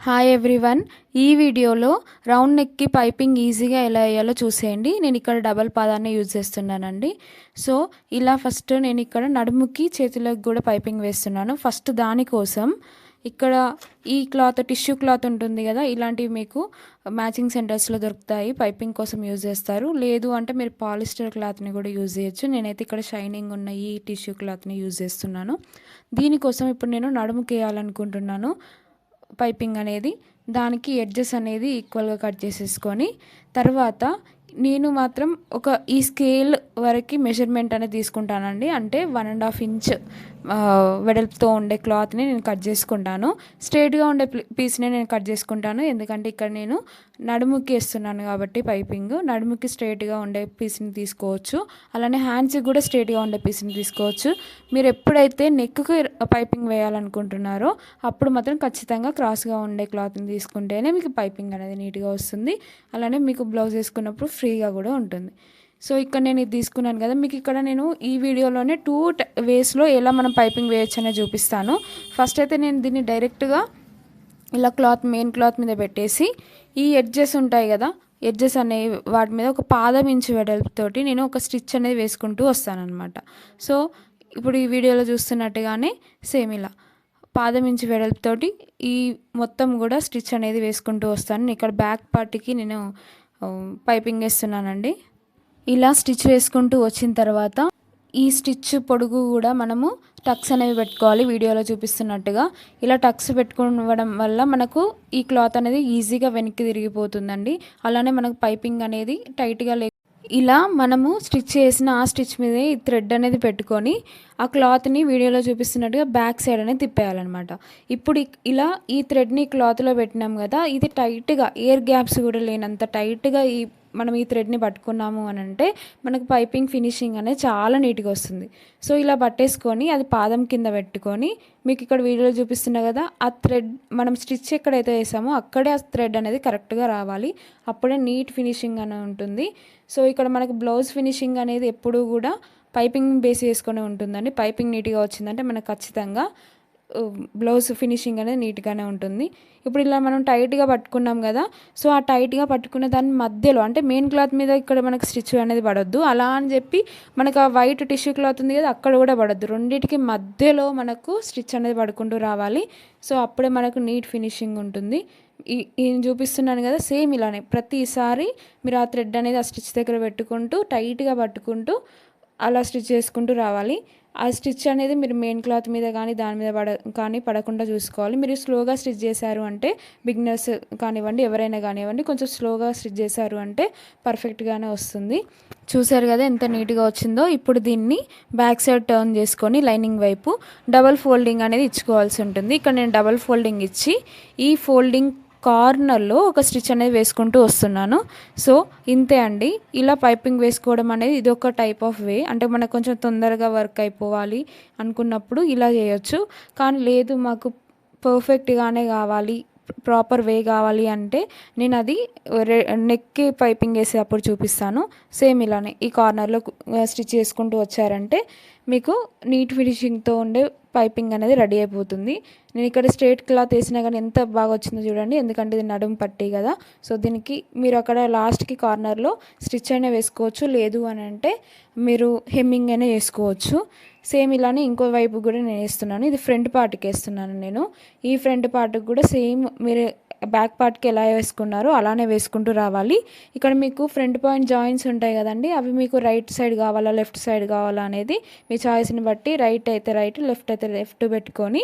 Hi everyone ఈ వీడియోలో round నెక్కి పైపింగ్ ఈజీగా ఎలా వేయాలో చూసేయండి. నేను ఇక్కడ డబల్ పాదాన్ని యూజ్ చేస్తున్నానండి. సో ఇలా ఫస్ట్ నేను ఇక్కడ నడుముకి చేతులకు కూడా పైపింగ్ వేస్తున్నాను. ఫస్ట్ దానికోసం ఇక్కడ ఈ క్లాత్ టిష్యూ క్లాత్ ఉంటుంది కదా ఇలాంటివి మీకు మ్యాచింగ్ సెంటర్స్లో దొరుకుతాయి. పైపింగ్ కోసం యూజ్ చేస్తారు. లేదు అంటే మీరు పాలిస్టర్ క్లాత్ని కూడా యూజ్ చేయొచ్చు. నేనైతే ఇక్కడ షైనింగ్ ఉన్న ఈ టిష్యూ క్లాత్ని యూజ్ చేస్తున్నాను. దీనికోసం ఇప్పుడు నేను నడుముకి వేయాలనుకుంటున్నాను. పైపింగ్ అనేది దానికి ఎడ్జెస్ అనేది ఈక్వల్గా కట్ చేసేసుకొని తర్వాత నేను మాత్రం ఒక ఈ స్కేల్ వరకు మెజర్మెంట్ అనేది తీసుకుంటానండి. అంటే వన్ అండ్ హాఫ్ ఇంచ్ వెడల్పుతో ఉండే క్లాత్ని నేను కట్ చేసుకుంటాను. స్ట్రేట్గా ఉండే పీస్ని నేను కట్ చేసుకుంటాను. ఎందుకంటే ఇక్కడ నేను నడుముకి వేస్తున్నాను కాబట్టి పైపింగ్. నడుముకి స్ట్రేట్గా ఉండే పీస్ని తీసుకోవచ్చు. అలానే హ్యాండ్స్కి కూడా స్ట్రేట్గా ఉండే పీస్ని తీసుకోవచ్చు. మీరు ఎప్పుడైతే నెక్కి పైపింగ్ వేయాలనుకుంటున్నారో అప్పుడు మాత్రం ఖచ్చితంగా క్రాస్గా ఉండే క్లాత్ని తీసుకుంటేనే మీకు పైపింగ్ అనేది నీట్గా వస్తుంది. అలానే మీకు బ్లౌజ్ వేసుకున్నప్పుడు ఫ్రీగా కూడా ఉంటుంది. సో ఇక్కడ నేను ఇది తీసుకున్నాను కదా మీకు ఇక్కడ నేను ఈ వీడియోలోనే టూ వేస్లో ఎలా మనం పైపింగ్ వేయచ్చు అనేది చూపిస్తాను. ఫస్ట్ అయితే నేను దీన్ని డైరెక్ట్గా ఇలా క్లాత్ మెయిన్ క్లాత్ మీద పెట్టేసి ఈ ఎడ్జెస్ ఉంటాయి కదా ఎడ్జెస్ అనేవి వాటి మీద ఒక పాదం ఇంచు వెడల్పుతోటి నేను ఒక స్టిచ్ అనేది వేసుకుంటూ వస్తానన్నమాట. సో ఇప్పుడు ఈ వీడియోలో చూస్తున్నట్టుగానే సేమ్ ఇలా పాదం ఇంచు వెడల్పుతోటి ఈ మొత్తం కూడా స్టిచ్ అనేది వేసుకుంటూ వస్తాను. ఇక్కడ బ్యాక్ పార్ట్కి నేను పైపింగ్ వేస్తున్నానండి. ఇలా స్టిచ్ వేసుకుంటూ వచ్చిన తర్వాత ఈ స్టిచ్ పొడుగు కూడా మనము టక్స్ అనేవి పెట్టుకోవాలి వీడియోలో చూపిస్తున్నట్టుగా. ఇలా టక్స్ పెట్టుకోవడం వల్ల మనకు ఈ క్లాత్ అనేది ఈజీగా వెనక్కి తిరిగిపోతుందండి. అలానే మనకు పైపింగ్ అనేది టైట్గా లే ఇలా మనము స్టిచ్ చేసిన ఆ స్టిచ్ మీదే ఈ థ్రెడ్ అనేది పెట్టుకొని ఆ క్లాత్ని వీడియోలో చూపిస్తున్నట్టుగా బ్యాక్ సైడ్ అనేది తిప్పేయాలన్నమాట. ఇప్పుడు ఇలా ఈ థ్రెడ్ని క్లాత్లో పెట్టినాం కదా ఇది టైట్గా ఎయిర్ గ్యాప్స్ కూడా లేనంత టైట్గా ఈ మనం ఈ థ్రెడ్ని పట్టుకున్నాము అని అంటే మనకు పైపింగ్ ఫినిషింగ్ అనేది చాలా నీట్గా వస్తుంది. సో ఇలా పట్టేసుకొని అది పాదం కింద పెట్టుకొని మీకు ఇక్కడ వీడియోలో చూపిస్తున్నా కదా ఆ థ్రెడ్ మనం స్టిచ్ ఎక్కడైతే వేసామో అక్కడే ఆ థ్రెడ్ అనేది కరెక్ట్గా రావాలి. అప్పుడే నీట్ ఫినిషింగ్ అని ఉంటుంది. సో ఇక్కడ మనకు బ్లౌజ్ ఫినిషింగ్ అనేది ఎప్పుడూ కూడా పైపింగ్ బేస్ చేసుకొని ఉంటుందండి. పైపింగ్ నీట్గా వచ్చిందంటే మనకు ఖచ్చితంగా బ్లౌజ్ ఫినిషింగ్ అనేది నీట్గానే ఉంటుంది. ఇప్పుడు ఇలా మనం టైట్గా పట్టుకున్నాం కదా సో ఆ టైట్గా పట్టుకున్న దాని మధ్యలో అంటే మెయిన్ క్లాత్ మీద ఇక్కడ మనకు స్టిచ్ అనేది పడొద్దు. అలా అని చెప్పి మనకు ఆ వైట్ టిష్యూ క్లాత్ ఉంది కదా అక్కడ కూడా పడొద్దు. రెండింటికి మధ్యలో మనకు స్టిచ్ అనేది పడుకుంటూ రావాలి. సో అప్పుడే మనకు నీట్ ఫినిషింగ్ ఉంటుంది. ఈ నేను చూపిస్తున్నాను కదా సేమ్ ఇలానే. ప్రతిసారి మీరు ఆ థ్రెడ్ అనేది ఆ స్టిచ్ దగ్గర పెట్టుకుంటూ టైట్గా పట్టుకుంటూ అలా స్టిచ్ చేసుకుంటూ రావాలి. ఆ స్టిచ్ అనేది మీరు మెయిన్ క్లాత్ మీద కానీ దాని మీద పడ కానీ పడకుండా చూసుకోవాలి. మీరు స్లోగా స్టిచ్ చేశారు అంటే బిగినర్స్ కానివ్వండి ఎవరైనా కానివ్వండి కొంచెం స్లోగా స్టిచ్ చేశారు అంటే పర్ఫెక్ట్గానే వస్తుంది. చూసారు కదా ఎంత నీట్గా వచ్చిందో? ఇప్పుడు దీన్ని బ్యాక్ సైడ్ టర్న్ చేసుకొని లైనింగ్ వైపు డబల్ ఫోల్డింగ్ అనేది ఇచ్చుకోవాల్సి ఉంటుంది. ఇక్కడ నేను డబల్ ఫోల్డింగ్ ఇచ్చి ఈ ఫోల్డింగ్ కార్నర్లో ఒక స్టిచ్ అనేది వేసుకుంటూ వస్తున్నాను. సో ఇంతే అండి. ఇలా పైపింగ్ వేసుకోవడం అనేది ఇది ఒక టైప్ ఆఫ్ వే. అంటే మనకు కొంచెం తొందరగా వర్క్ అయిపోవాలి అనుకున్నప్పుడు ఇలా చేయొచ్చు. కానీ లేదు మాకు పర్ఫెక్ట్గానే కావాలి. ప్రాపర్ వే కావాలి అంటే నేను అది నెక్కి పైపింగ్ వేసేటప్పుడు చూపిస్తాను. సేమ్ ఇలానే ఈ కార్నర్లో స్టిచ్ చేసుకుంటూ వచ్చారంటే మీకు నీట్ ఫినిషింగ్తో ఉండే పైపింగ్ అనేది రెడీ అయిపోతుంది. నేను ఇక్కడ స్ట్రేట్ క్లాత్ వేసినా కానీ ఎంత బాగా వచ్చిందో చూడండి. ఎందుకంటే ఇది నడుము పట్టి కదా. సో దీనికి మీరు అక్కడ లాస్ట్కి కార్నర్లో స్టిచ్ అయినా వేసుకోవచ్చు. లేదు అని అంటే మీరు హెమ్మింగ్ అయినా వేసుకోవచ్చు. సేమ్ ఇలానే ఇంకో వైపు కూడా నేను వేస్తున్నాను. ఇది ఫ్రంట్ పార్ట్కి వేస్తున్నాను నేను. ఈ ఫ్రంట్ పార్ట్కి కూడా సేమ్ మీరు బ్యాక్ పార్ట్కి ఎలా వేసుకున్నారో అలానే వేసుకుంటూ రావాలి. ఇక్కడ మీకు ఫ్రంట్ పాయింట్ జాయింట్స్ ఉంటాయి కదండి అవి మీకు రైట్ సైడ్ కావాలా లెఫ్ట్ సైడ్ కావాలా అనేది మీ చాయిస్ని బట్టి రైట్ అయితే రైట్ లెఫ్ట్ అయితే లెఫ్ట్ పెట్టుకొని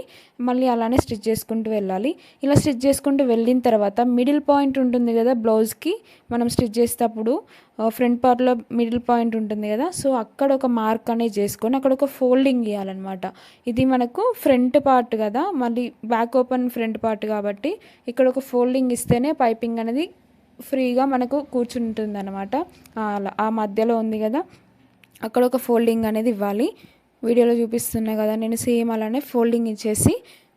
మళ్ళీ అలానే స్టిచ్ చేసుకుంటూ వెళ్ళాలి. ఇలా స్టిచ్ చేసుకుంటూ వెళ్ళిన తర్వాత మిడిల్ పాయింట్ ఉంటుంది కదా బ్లౌజ్కి మనం స్టిచ్ చేసేటప్పుడు ఫ్రంట్ పార్ట్లో మిడిల్ పాయింట్ ఉంటుంది కదా సో అక్కడ ఒక మార్క్ అనేది చేసుకొని అక్కడ ఒక ఫోల్డింగ్ ఇవ్వాలన్నమాట ఇది మనకు ఫ్రంట్ పార్ట్ కదా మళ్ళీ బ్యాక్ ఓపెన్ ఫ్రంట్ పార్ట్ కాబట్టి ఇక్కడ ఒక ఫోల్డింగ్ ఇస్తేనే పైపింగ్ అనేది ఫ్రీగా మనకు కూర్చుంటుంది అనమాట అలా ఆ మధ్యలో ఉంది కదా అక్కడ ఒక ఫోల్డింగ్ అనేది ఇవ్వాలి. వీడియోలో చూపిస్తున్నా కదా నేను సేమ్ అలానే ఫోల్డింగ్ ఇచ్చేసి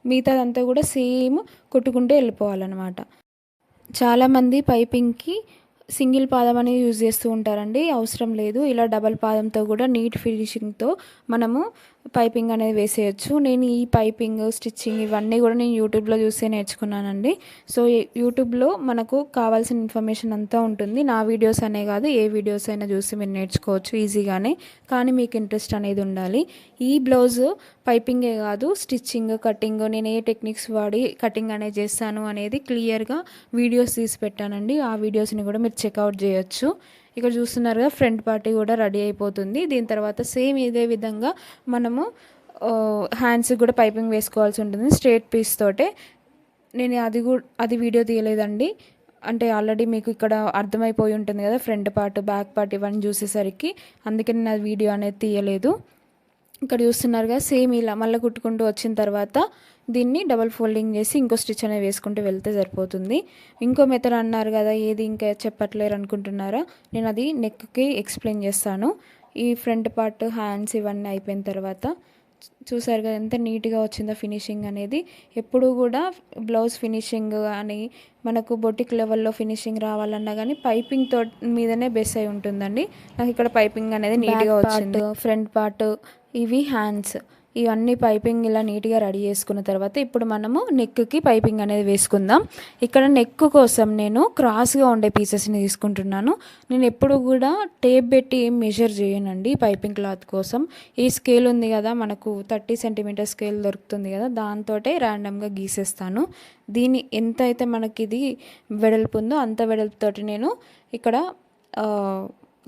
మిగతాదంతా కూడా సేమ్ కొట్టుకుంటూ వెళ్ళిపోవాలన్నమాట. చాలామంది పైపింగ్కి సింగిల్ పాదం అనేది యూజ్ చేస్తూ ఉంటారండి. అవసరం లేదు. ఇలా డబల్ పాదంతో కూడా నీట్ ఫినిషింగ్తో మనము పైపింగ్ అనేది వేసేయచ్చు. నేను ఈ పైపింగ్ స్టిచ్చింగ్ ఇవన్నీ కూడా నేను యూట్యూబ్లో చూసే నేర్చుకున్నానండి. సో యూట్యూబ్లో మనకు కావాల్సిన ఇన్ఫర్మేషన్ అంతా ఉంటుంది. నా వీడియోస్ అనే కాదు ఏ వీడియోస్ అయినా చూసి మీరు నేర్చుకోవచ్చు ఈజీగానే. కానీ మీకు ఇంట్రెస్ట్ అనేది ఉండాలి. ఈ బ్లౌజ్ పైపింగే కాదు స్టిచ్చింగ్ కటింగ్. నేను ఏ టెక్నిక్స్ వాడి కటింగ్ అనేది చేస్తాను అనేది క్లియర్గా వీడియోస్ తీసి పెట్టానండి. ఆ వీడియోస్ని కూడా మీరు చెక్అవుట్ చేయొచ్చు. ఇక్కడ చూస్తున్నారుగా ఫ్రంట్ పార్టీ కూడా రెడీ అయిపోతుంది. దీని తర్వాత సేమ్ ఇదే విధంగా మనము హ్యాండ్స్కి కూడా పైపింగ్ వేసుకోవాల్సి ఉంటుంది స్ట్రేట్ పీస్ తోటే. నేను అది కూడా అది వీడియో తీయలేదండి. అంటే ఆల్రెడీ మీకు ఇక్కడ అర్థమైపోయి ఉంటుంది కదా ఫ్రంట్ పార్ట్ బ్యాక్ పార్ట్ ఇవన్నీ చూసేసరికి. అందుకే నేను అది వీడియో అనేది తీయలేదు. ఇక్కడ చూస్తున్నారుగా సేమ్ ఇలా మళ్ళీ కుట్టుకుంటూ వచ్చిన తర్వాత దీన్ని డబల్ ఫోల్డింగ్ చేసి ఇంకో స్టిచ్ అనేది వేసుకుంటూ వెళ్తే సరిపోతుంది. ఇంకో మెథడ్ అన్నారు కదా ఏది ఇంకా చెప్పట్లేరు అనుకుంటున్నారా? నేను అది నెక్కి ఎక్స్ప్లెయిన్ చేస్తాను. ఈ ఫ్రంట్ పార్ట్ హ్యాండ్స్ ఇవన్నీ అయిపోయిన తర్వాత చూసారు కదా ఎంత నీట్గా వచ్చిందో ఫినిషింగ్ అనేది. ఎప్పుడు కూడా బ్లౌజ్ ఫినిషింగ్ అని మనకు బొటిక్ లెవెల్లో ఫినిషింగ్ రావాలన్నా కానీ పైపింగ్తో మీదనే బెస్ అయి ఉంటుందండి. నాకు ఇక్కడ పైపింగ్ అనేది నీట్గా వచ్చింది. ఫ్రంట్ పార్ట్ ఇవి హ్యాండ్స్. ఇవన్నీ పైపింగ్ ఇలా నీట్గా రెడీ చేసుకున్న తర్వాత ఇప్పుడు మనము నెక్కి పైపింగ్ అనేది వేసుకుందాం. ఇక్కడ నెక్ కోసం నేను క్రాస్గా ఉండే పీసెస్ని తీసుకుంటున్నాను. నేను ఎప్పుడు కూడా టేప్ పెట్టి ఏం మెజర్ చేయనండి పైపింగ్ క్లాత్ కోసం. ఈ స్కేల్ ఉంది కదా మనకు థర్టీ సెంటీమీటర్ స్కేల్ దొరుకుతుంది కదా దాంతో ర్యాండమ్గా గీసేస్తాను. దీని ఎంత అయితే మనకి ఇది వెడల్పు ఉందో అంత వెడల్పుతోటి నేను ఇక్కడ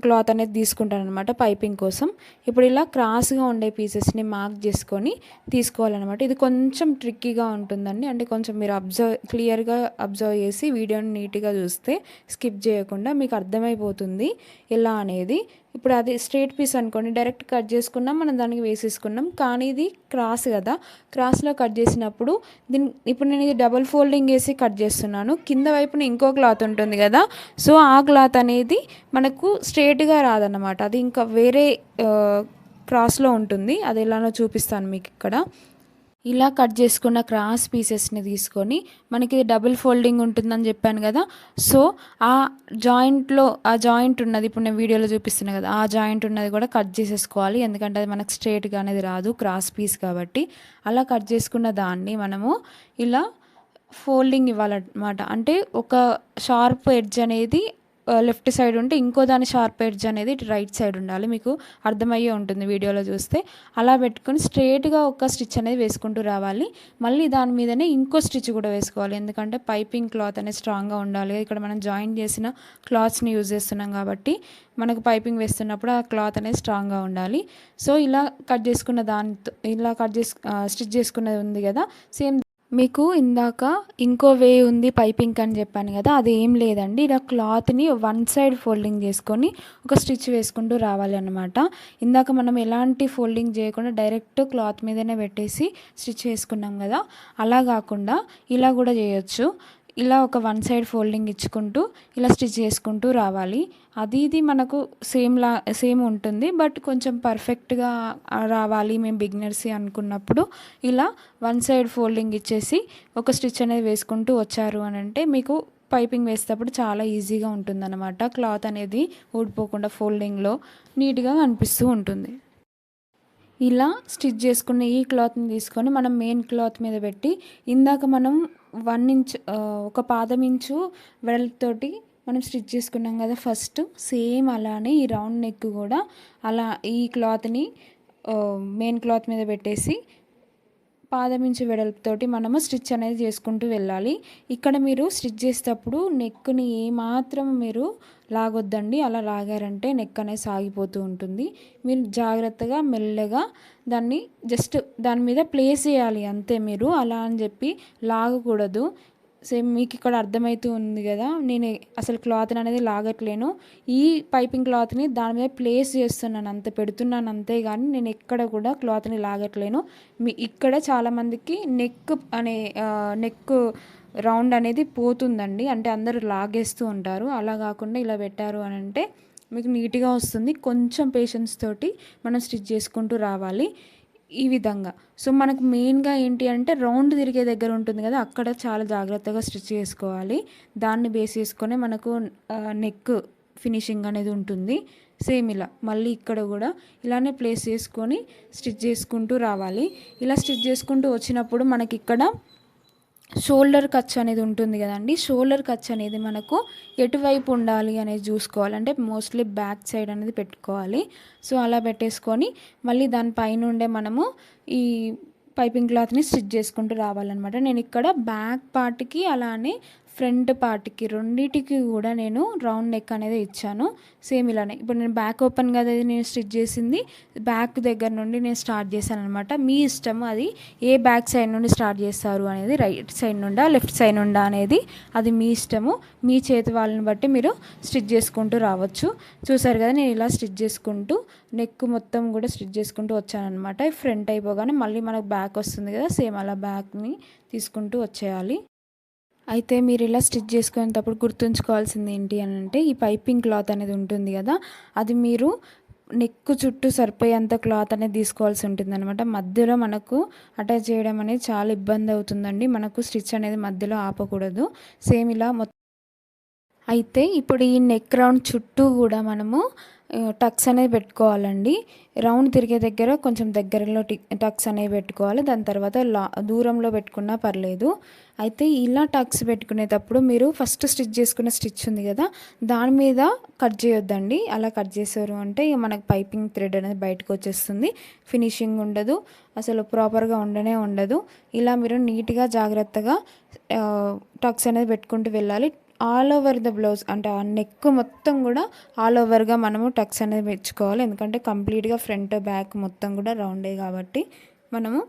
క్లాత్ అనేది తీసుకుంటాను అనమాట పైపింగ్ కోసం. ఇప్పుడు ఇలా క్రాస్గా ఉండే పీసెస్ని మార్క్ చేసుకొని తీసుకోవాలన్నమాట. ఇది కొంచెం ట్రిక్కీగా ఉంటుందండి. అంటే కొంచెం మీరు అబ్జర్వ్ క్లియర్గా అబ్జర్వ్ చేసి వీడియోని నీట్గా చూస్తే స్కిప్ చేయకుండా మీకు అర్థమైపోతుంది ఎలా అనేది. ఇప్పుడు అది స్ట్రేట్ పీస్ అనుకోండి డైరెక్ట్ కట్ చేసుకున్నాం మనం దానికి వేసేసుకున్నాం. కానీ ఇది క్రాస్ కదా. క్రాస్లో కట్ చేసినప్పుడు దీని ఇప్పుడు నేను ఇది డబుల్ ఫోల్డింగ్ వేసి కట్ చేస్తున్నాను. కింద వైపున ఇంకో క్లాత్ ఉంటుంది కదా. సో ఆ క్లాత్ అనేది మనకు స్ట్రేట్గా రాదన్నమాట. అది ఇంకా వేరే క్రాస్లో ఉంటుంది. అది ఎలానో చూపిస్తాను మీకు ఇక్కడ. ఇలా కట్ చేసుకున్న క్రాస్ పీసెస్ని తీసుకొని మనకి డబుల్ ఫోల్డింగ్ ఉంటుందని చెప్పాను కదా. సో ఆ జాయింట్లో ఆ జాయింట్ ఉన్నది ఇప్పుడు నేను వీడియోలో చూపిస్తున్నా కదా ఆ జాయింట్ ఉన్నది కూడా కట్ చేసేసుకోవాలి. ఎందుకంటే అది మనకు స్ట్రేట్గా అనేది రాదు క్రాస్ పీస్ కాబట్టి. అలా కట్ చేసుకున్న దాన్ని మనము ఇలా ఫోల్డింగ్ ఇవ్వాలన్నమాట. అంటే ఒక షార్ప్ ఎడ్జ్ అనేది లెఫ్ట్ సైడ్ ఉంటే ఇంకో దాని షార్ప్ ఎడ్జ్ అనేది రైట్ సైడ్ ఉండాలి. మీకు అర్థమయ్యే ఉంటుంది వీడియోలో చూస్తే. అలా పెట్టుకొని స్ట్రేట్గా ఒక స్టిచ్ అనేది వేసుకుంటూ రావాలి. మళ్ళీ దాని మీదనే ఇంకో స్టిచ్ కూడా వేసుకోవాలి. ఎందుకంటే పైపింగ్ క్లాత్ అనేది స్ట్రాంగ్గా ఉండాలి. ఇక్కడ మనం జాయిన్ చేసిన క్లాత్స్ని యూజ్ చేస్తున్నాం కాబట్టి మనకు పైపింగ్ వేస్తున్నప్పుడు ఆ క్లాత్ అనేది స్ట్రాంగ్గా ఉండాలి. సో ఇలా కట్ చేసుకున్న దానితో ఇలా కట్ చేసు స్టిచ్ చేసుకున్నది ఉంది కదా. సేమ్ మీకు ఇందాక ఇంకో వే ఉంది పైపింగ్ అని చెప్పాను కదా అది ఏం లేదండి. ఇలా క్లాత్ని వన్ సైడ్ ఫోల్డింగ్ చేసుకొని ఒక స్టిచ్ వేసుకుంటూ రావాలి అనమాట ఇందాక మనం ఎలాంటి ఫోల్డింగ్ చేయకుండా డైరెక్ట్ క్లాత్ మీదనే పెట్టేసి స్టిచ్ వేసుకున్నాం కదా అలా కాకుండా ఇలా కూడా చేయొచ్చు. ఇలా ఒక వన్ సైడ్ ఫోల్డింగ్ ఇచ్చుకుంటూ ఇలా స్టిచ్ చేసుకుంటూ రావాలి. అది ఇది మనకు సేమ్ లా సేమ్ ఉంటుంది. బట్ కొంచెం పర్ఫెక్ట్గా రావాలి మేము బిగినర్స్ అనుకున్నప్పుడు. ఇలా వన్ సైడ్ ఫోల్డింగ్ ఇచ్చేసి ఒక స్టిచ్ అనేది వేసుకుంటూ వచ్చారు అని అంటే మీకు పైపింగ్ వేసేటప్పుడు చాలా ఈజీగా ఉంటుందన్నమాట. క్లాత్ అనేది ఊడిపోకుండా ఫోల్డింగ్లో నీట్గా అనిపిస్తూ ఉంటుంది. ఇలా స్టిచ్ చేసుకున్న ఈ క్లాత్ని తీసుకొని మనం మెయిన్ క్లాత్ మీద పెట్టి ఇందాక మనం వన్ ఇంచ్ ఒక పాదం ఇంచు వెడల్తోటి మనం స్టిచ్ చేసుకున్నాం కదా ఫస్ట్. సేమ్ అలానే ఈ రౌండ్ నెక్ కూడా అలా ఈ క్లాత్ని మెయిన్ క్లాత్ మీద పెట్టేసి పాదమించి వెడల్పుతోటి మనము స్టిచ్ అనేది చేసుకుంటూ వెళ్ళాలి. ఇక్కడ మీరు స్టిచ్ చేసేటప్పుడు నెక్ని ఏమాత్రం మీరు లాగొద్దండి. అలా లాగారంటే నెక్ అనేది సాగిపోతూ ఉంటుంది. మీరు జాగ్రత్తగా మెల్లగా దాన్ని జస్ట్ దాని మీద ప్లేస్ చేయాలి. అంతే మీరు అలా అని చెప్పి లాగకూడదు. సేమ్ మీకు ఇక్కడ అర్థమవుతూ ఉంది కదా నేను అసలు క్లాత్ అనేది లాగట్లేను. ఈ పైపింగ్ క్లాత్ని దాని మీద ప్లేస్ చేస్తున్నాను అంత పెడుతున్నాను అంతే కానీ నేను ఎక్కడ కూడా క్లాత్ని లాగట్లేను. మీ ఇక్కడ చాలామందికి నెక్ అనే నెక్ రౌండ్ అనేది పోతుందండి అంటే అందరూ లాగేస్తూ ఉంటారు. అలా కాకుండా ఇలా పెట్టారు అని అంటే మీకు నీట్గా వస్తుంది. కొంచెం పేషెన్స్ తోటి మనం స్టిచ్ చేసుకుంటూ రావాలి. ఈ విధంగా. సో మనకు మెయిన్గా ఏంటి అంటే రౌండ్ తిరిగే దగ్గర ఉంటుంది కదా అక్కడ చాలా జాగ్రత్తగా స్టిచ్ చేసుకోవాలి. దాన్ని బేస్ చేసుకొని మనకు నెక్ ఫినిషింగ్ అనేది ఉంటుంది. సేమ్ ఇలా. మళ్ళీ ఇక్కడ కూడా ఇలానే ప్లేస్ చేసుకొని స్టిచ్ చేసుకుంటూ రావాలి. ఇలా స్టిచ్ చేసుకుంటూ వచ్చినప్పుడు మనకి ఇక్కడ షోల్డర్ ఖర్చు అనేది ఉంటుంది కదండి. షోల్డర్ ఖర్చు అనేది మనకు ఎటువైపు ఉండాలి అనేది చూసుకోవాలంటే మోస్ట్లీ బ్యాక్ సైడ్ అనేది పెట్టుకోవాలి. సో అలా పెట్టేసుకొని మళ్ళీ దానిపైన ఉండే మనము ఈ పైపింగ్ క్లాత్ని స్టిచ్ చేసుకుంటూ రావాలన్నమాట. నేను ఇక్కడ బ్యాక్ పార్ట్కి అలానే ఫ్రంట్ పార్ట్కి రెండింటికి కూడా నేను రౌండ్ నెక్ అనేది ఇచ్చాను. సేమ్ ఇలానే. ఇప్పుడు నేను బ్యాక్ ఓపెన్ కదా అది నేను స్టిచ్ చేసింది బ్యాక్ దగ్గర నుండి నేను స్టార్ట్ చేశాను అనమాట మీ ఇష్టం అది ఏ బ్యాక్ సైడ్ నుండి స్టార్ట్ చేస్తారు అనేది రైట్ సైడ్ నుండా లెఫ్ట్ సైడ్ నుండా అనేది అది మీ ఇష్టము. మీ చేతి వాళ్ళని బట్టి మీరు స్టిచ్ చేసుకుంటూ రావచ్చు. చూసారు కదా నేను ఇలా స్టిచ్ చేసుకుంటూ నెక్ మొత్తం కూడా స్టిచ్ చేసుకుంటూ వచ్చానమాట ఫ్రంట్ అయిపోగానే మళ్ళీ మనకు బ్యాక్ వస్తుంది కదా సేమ్ అలా బ్యాక్ని తీసుకుంటూ వచ్చేయాలి. అయితే మీరు ఇలా స్టిచ్ చేసుకునేటప్పుడు గుర్తుంచుకోవాల్సింది ఏంటి అని అంటే ఈ పైపింగ్ క్లాత్ అనేది ఉంటుంది కదా అది మీరు నెక్కు చుట్టూ సరిపోయేంత క్లాత్ అనేది తీసుకోవాల్సి ఉంటుంది అనమాట మధ్యలో మనకు అటాచ్ చేయడం అనేది చాలా ఇబ్బంది అవుతుందండి. మనకు స్టిచ్ అనేది మధ్యలో ఆపకూడదు. సేమ్ ఇలా మొత్తం అయితే ఇప్పుడు ఈ నెక్ రౌండ్ చుట్టూ కూడా మనము టక్స్ అనేది పెట్టుకోవాలండి. రౌండ్ తిరిగే దగ్గర కొంచెం దగ్గరలో టక్స్ అనేవి పెట్టుకోవాలి. దాని తర్వాత లా దూరంలో పెట్టుకున్నా పర్లేదు. అయితే ఇలా టక్స్ పెట్టుకునేటప్పుడు మీరు ఫస్ట్ స్టిచ్ చేసుకున్న స్టిచ్ ఉంది కదా దాని మీద కట్ చేయొద్దండి. అలా కట్ చేసారు అంటే ఇక మనకు పైపింగ్ థ్రెడ్ అనేది బయటకు వచ్చేస్తుంది. ఫినిషింగ్ ఉండదు. అసలు ప్రాపర్గా ఉండనే ఉండదు. ఇలా మీరు నీట్గా జాగ్రత్తగా టక్స్ అనేది పెట్టుకుంటూ వెళ్ళాలి. ఆల్ ఓవర్ ద బ్లౌజ్ అంటే ఆ నెక్ మొత్తం కూడా ఆల్ ఓవర్గా మనము టక్స్ అనేది పెంచుకోవాలి ఎందుకంటే కంప్లీట్గా ఫ్రంట్ బ్యాక్ మొత్తం కూడా రౌండే కాబట్టి మనము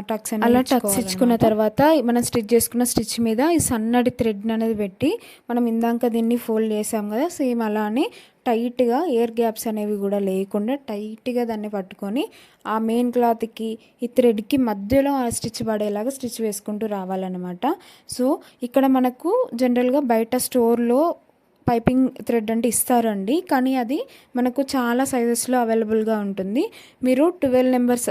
టక్స్ అలా టక్స్ ఇచ్చుకున్న తర్వాత మనం స్టిచ్ చేసుకున్న స్టిచ్ మీద ఈ సన్నటి థ్రెడ్ అనేది పెట్టి మనం ఇందాక దీన్ని ఫోల్డ్ చేసాం కదా సేమ్ అలానే టైట్గా ఎయిర్ గ్యాప్స్ అనేవి కూడా లేకుండా టైట్గా దాన్ని పట్టుకొని ఆ మెయిన్ క్లాత్కి ఈ థ్రెడ్కి మధ్యలో ఆ స్టిచ్ పడేలాగా స్టిచ్ వేసుకుంటూ రావాలన్నమాట. సో ఇక్కడ మనకు జనరల్గా బయట స్టోర్లో పైపింగ్ థ్రెడ్ అంటే ఇస్తారండి. కానీ అది మనకు చాలా సైజెస్లో అవైలబుల్గా ఉంటుంది. మీరు ట్వెల్వ్ నెంబర్స్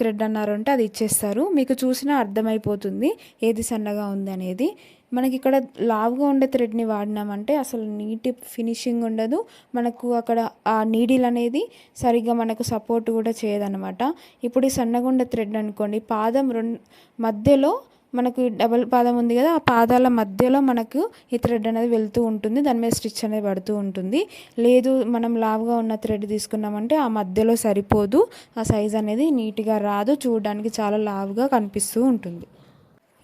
థ్రెడ్ అన్నారంటే అది ఇచ్చేస్తారు. మీకు చూసినా అర్థమైపోతుంది ఏది సన్నగా ఉంది అనేది. మనకి ఇక్కడ లావుగా ఉండే థ్రెడ్ని వాడినామంటే అసలు నీటి ఫినిషింగ్ ఉండదు. మనకు అక్కడ ఆ నీడిల్ అనేది సరిగ్గా మనకు సపోర్ట్ కూడా చేయదనమాట ఇప్పుడు ఈ సన్నగా ఉండే థ్రెడ్ అనుకోండి పాదం రెండు మధ్యలో మనకు డబల్ పాదం ఉంది కదా ఆ పాదాల మధ్యలో మనకు ఈ థ్రెడ్ అనేది వెళ్తూ ఉంటుంది. దాని మీద స్టిచ్ అనేది పడుతూ ఉంటుంది. లేదు మనం లావుగా ఉన్న థ్రెడ్ తీసుకున్నామంటే ఆ మధ్యలో సరిపోదు. ఆ సైజ్ అనేది నీట్గా రాదు. చూడడానికి చాలా లావుగా కనిపిస్తూ ఉంటుంది.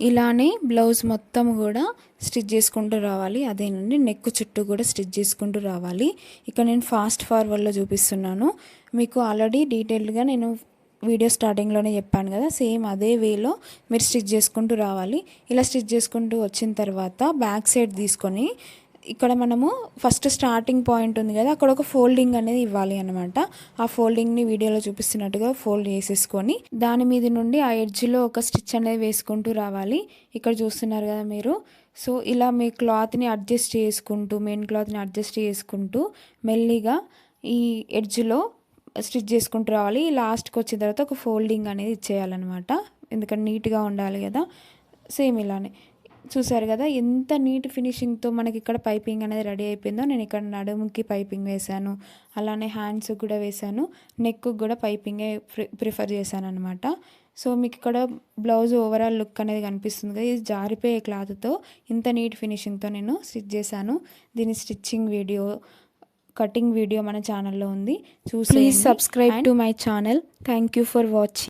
ఇలానే బ్లౌజ్ మొత్తం కూడా స్టిచ్ చేసుకుంటూ రావాలి. అదేనండి నెక్ చుట్టూ కూడా స్టిచ్ చేసుకుంటూ రావాలి. ఇక్కడ నేను ఫాస్ట్ ఫార్వర్డ్లో చూపిస్తున్నాను. మీకు ఆల్రెడీ డీటెయిల్డ్గా నేను వీడియో స్టార్టింగ్లోనే చెప్పాను కదా సేమ్ అదే వేలో మీరు స్టిచ్ చేసుకుంటూ రావాలి. ఇలా స్టిచ్ చేసుకుంటూ వచ్చిన తర్వాత బ్యాక్ సైడ్ తీసుకొని ఇక్కడ మనము ఫస్ట్ స్టార్టింగ్ పాయింట్ ఉంది కదా అక్కడ ఒక ఫోల్డింగ్ అనేది ఇవ్వాలి అనమాట ఆ ఫోల్డింగ్ని వీడియోలో చూపిస్తున్నట్టుగా ఫోల్డ్ చేసేసుకొని దాని మీద నుండి ఆ ఎడ్జ్లో ఒక స్టిచ్ అనేది వేసుకుంటూ రావాలి. ఇక్కడ చూస్తున్నారు కదా మీరు. సో ఇలా మీ క్లాత్ని అడ్జస్ట్ చేసుకుంటూ మెయిన్ క్లాత్ని అడ్జస్ట్ చేసుకుంటూ మెల్లిగా ఈ ఎడ్జ్లో స్టిచ్ చేసుకుంటూ రావాలి. లాస్ట్కి వచ్చిన తర్వాత ఒక ఫోల్డింగ్ అనేది ఇచ్చేయాలన్నమాట. ఎందుకంటే నీట్గా ఉండాలి కదా. సేమ్ ఇలానే. చూసారు కదా ఎంత నీట్ ఫినిషింగ్తో మనకి ఇక్కడ పైపింగ్ అనేది రెడీ అయిపోయిందో నేను ఇక్కడ నడుముకి పైపింగ్ వేశాను. అలానే హ్యాండ్స్ కూడా వేశాను. నెక్ కూడా పైపింగే ప్రిఫర్ చేశాను అనమాట సో మీకు ఇక్కడ బ్లౌజ్ ఓవరాల్ లుక్ అనేది కనిపిస్తుంది కదా ఇది జారిపోయే క్లాత్తో ఇంత నీట్ ఫినిషింగ్తో నేను స్టిచ్ చేశాను. దీని స్టిచ్చింగ్ వీడియో కటింగ్ వీడియో మన ఛానల్లో ఉంది. చూసి please subscribe to my channel thank you for watching